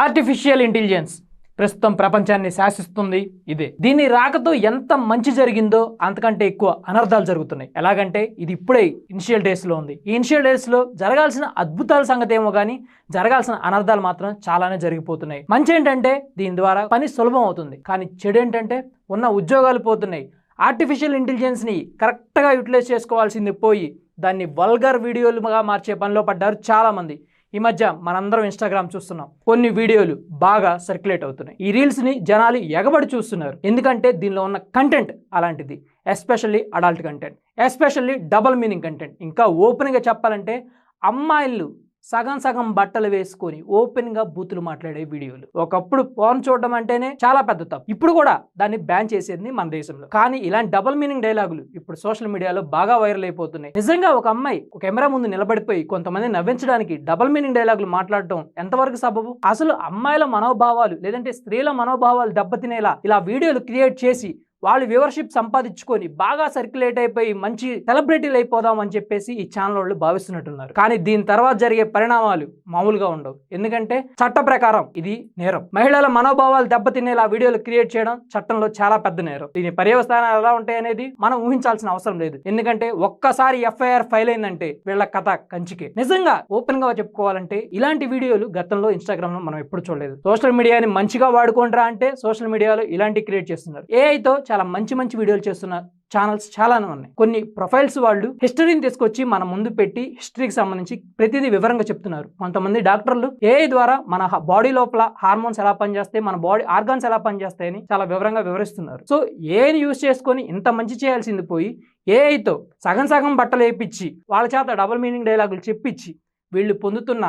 Artificial intelligence ప్రస్తుతం ప్రపంచాన్ని శాసిస్తుంది ఇదే. దీని రాకతో ఎంత మంచి జరిగిందో అంతకంటే ఎక్కువ అనర్థాలు జరుగుతున్నాయి. ఎలాగంటే ఇది ఇప్పుడే ఇనిషియల్ డేస్లో ఉంది. ఈ ఇనిషియల్ డేస్లో జరగాల్సిన అద్భుతాల సంగతి ఏమో కానీ జరగాల్సిన అనర్థాలు మాత్రం చాలానే జరిగిపోతున్నాయి. మంచి ఏంటంటే దీని ద్వారా పని సులభం అవుతుంది. కానీ చెడు ఏంటంటే ఉన్న ఉద్యోగాలు పోతున్నాయి. ఆర్టిఫిషియల్ ఇంటెలిజెన్స్ని కరెక్ట్గా యూటిలైజ్ చేసుకోవాల్సింది పోయి దాన్ని వల్గర్ వీడియోలుగా మార్చే పనిలో పడ్డారు చాలామంది. ఈ మధ్య మనందరం ఇన్స్టాగ్రామ్ చూస్తున్నాం. కొన్ని వీడియోలు బాగా సర్క్యులేట్ అవుతున్నాయి. ఈ రీల్స్ని జనాలు ఎగబడి చూస్తున్నారు. ఎందుకంటే దీనిలో ఉన్న కంటెంట్ అలాంటిది. Especially adult content especially double meaning content ఇంకా ఓపెన్గా చెప్పాలంటే అమ్మాయిలు సగం సగం బట్టలు వేసుకొని ఓపెన్గా బూతులు మాట్లాడే వీడియోలు. ఒకప్పుడు ఫోన్ చూడడం అంటేనే చాలా పెద్ద తప్పు. ఇప్పుడు కూడా దాన్ని బ్యాన్ చేసేది మన దేశంలో. కానీ ఇలాంటి డబుల్ మీనింగ్ డైలాగులు ఇప్పుడు సోషల్ మీడియాలో బాగా వైరల్ అయిపోతున్నాయి. నిజంగా ఒక అమ్మాయి ఒక కెమెరా ముందు నిలబడిపోయి కొంతమంది నవ్వించడానికి డబుల్ మీనింగ్ డైలాగులు మాట్లాడటం ఎంతవరకు సబబు? అసలు అమ్మాయిల మనోభావాలు లేదంటే స్త్రీల మనోభావాలు దెబ్బతినేలా ఇలా వీడియోలు క్రియేట్ చేసి వాళ్ళు వ్యూవర్షిప్ సంపాదించుకొని బాగా సర్క్యులేట్ అయిపోయి మంచి సెలబ్రిటీలు అయిపోదాం అని చెప్పేసి ఈ ఛానల్ వాళ్ళు భావిస్తున్నట్టున్నారు. కానీ దీని తర్వాత జరిగే పరిణామాలు మామూలుగా ఉండవు. ఎందుకంటే చట్ట ప్రకారం ఇది నేరం. మహిళల మనోభావాలు దెబ్బతినేలా వీడియోలు క్రియేట్ చేయడం చట్టంలో చాలా పెద్ద నేరం. దీని పర్యవస్థానాలు ఎలా ఉంటాయి అనేది మనం ఊహించాల్సిన అవసరం లేదు. ఎందుకంటే ఒక్కసారి ఎఫ్ఐఆర్ ఫైల్ అయిందంటే వీళ్ళ కథ కంచికే. నిజంగా ఓపెన్గా చెప్పుకోవాలంటే ఇలాంటి వీడియోలు గతంలో ఇన్స్టాగ్రామ్లో మనం ఎప్పుడు చూడలేదు. సోషల్ మీడియాని మంచిగా వాడుకుంటారా అంటే సోషల్ మీడియాలో ఇలాంటి క్రియేట్ చేస్తున్నారు. ఏఐతో చాలా మంచి మంచి వీడియోలు చేస్తున్న ఛానల్స్ చాలానే ఉన్నాయి. కొన్ని ప్రొఫైల్స్ వాళ్ళు హిస్టరీని తీసుకొచ్చి మన ముందు పెట్టి హిస్టరీకి సంబంధించి ప్రతిదీ వివరంగా చెప్తున్నారు. కొంతమంది డాక్టర్లు ఏఐ ద్వారా మన బాడీ లోపల హార్మోన్స్ ఎలా పనిచేస్తాయి మన బాడీ ఆర్గాన్స్ ఎలా పనిచేస్తాయని చాలా వివరంగా వివరిస్తున్నారు. సో ఏఐని యూస్ చేసుకొని ఇంత మంచి చేయాల్సింది పోయి ఏఐతో సగం సగం బట్టలు వేయించి వాళ్ళ చేత డబుల్ మీనింగ్ డైలాగులు చెప్పించి వీళ్ళు పొందుతున్న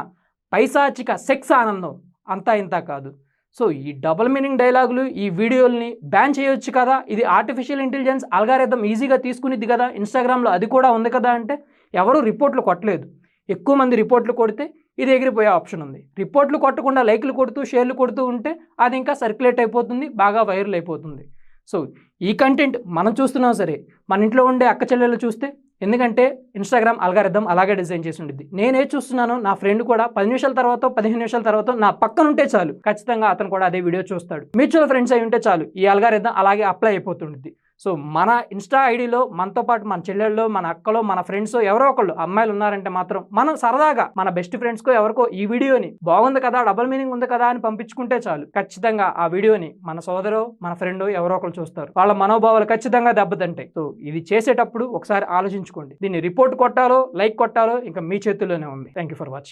పైశాచిక సెక్స్ ఆనందం అంతా ఇంత కాదు. సో ఈ డబుల్ మీనింగ్ డైలాగులు ఈ వీడియోల్ని బ్యాన్ చేయొచ్చు కదా? ఇది ఆర్టిఫిషియల్ ఇంటెలిజెన్స్ అల్గారిథం ఈజీగా తీసుకునిద్ది కదా? ఇన్స్టాగ్రామ్లో అది కూడా ఉంది కదా అంటే ఎవరు రిపోర్ట్లు కొట్టలేదు. ఎక్కువ మంది రిపోర్ట్లు కొడితే ఇది ఎగిరిపోయే ఆప్షన్ ఉంది. రిపోర్ట్లు కొట్టకుండా లైక్లు కొడుతూ షేర్లు కొడుతూ ఉంటే అది ఇంకా సర్క్యులేట్ అయిపోతుంది బాగా వైరల్ అయిపోతుంది. సో ఈ కంటెంట్ మనం చూస్తున్నాం సరే మన ఇంట్లో ఉండే అక్క చెల్లెలు చూస్తే ఎందుకంటే ఇన్స్టాగ్రామ్ అల్గారిథం అలాగే డిజైన్ చేసి ఉండిద్ది. నేనే చూస్తున్నాను నా ఫ్రెండ్ కూడా పది నిమిషాల తర్వాత పదిహేను నిమిషాల తర్వాత నా పక్కన ఉంటే చాలు. ఖచ్చితంగా అతను కూడా అదే వీడియో చూస్తాడు. మ్యూచువల్ ఫ్రెండ్స్ అయి ఉంటే చాలు. ఈ అల్గారిథం అలాగే అప్లై అయిపోతుంటుంది సో మన ఇన్స్టా ఐడిలో మనతో పాటు మన చెల్లెళ్ళు మన అక్కలో మన ఫ్రెండ్స్ ఎవరో ఒకళ్ళు అమ్మాయిలు ఉన్నారంటే మాత్రం మనం సరదాగా మన బెస్ట్ ఫ్రెండ్స్కో ఎవరికో ఈ వీడియోని బాగుంది కదా డబుల్ మీనింగ్ ఉంది కదా అని పంపించుకుంటే చాలు. ఖచ్చితంగా ఆ వీడియోని మన సోదరో మన ఫ్రెండో ఎవరో ఒకరు చూస్తారు. వాళ్ళ మనోభావాలు ఖచ్చితంగా దెబ్బతింటాయి. సో ఇది చేసేటప్పుడు ఒకసారి ఆలోచించుకోండి. దీన్ని రిపోర్ట్ కొట్టాలో లైక్ కొట్టాలో ఇంకా మీ చేతుల్లోనే ఉంది. Thank you for watching.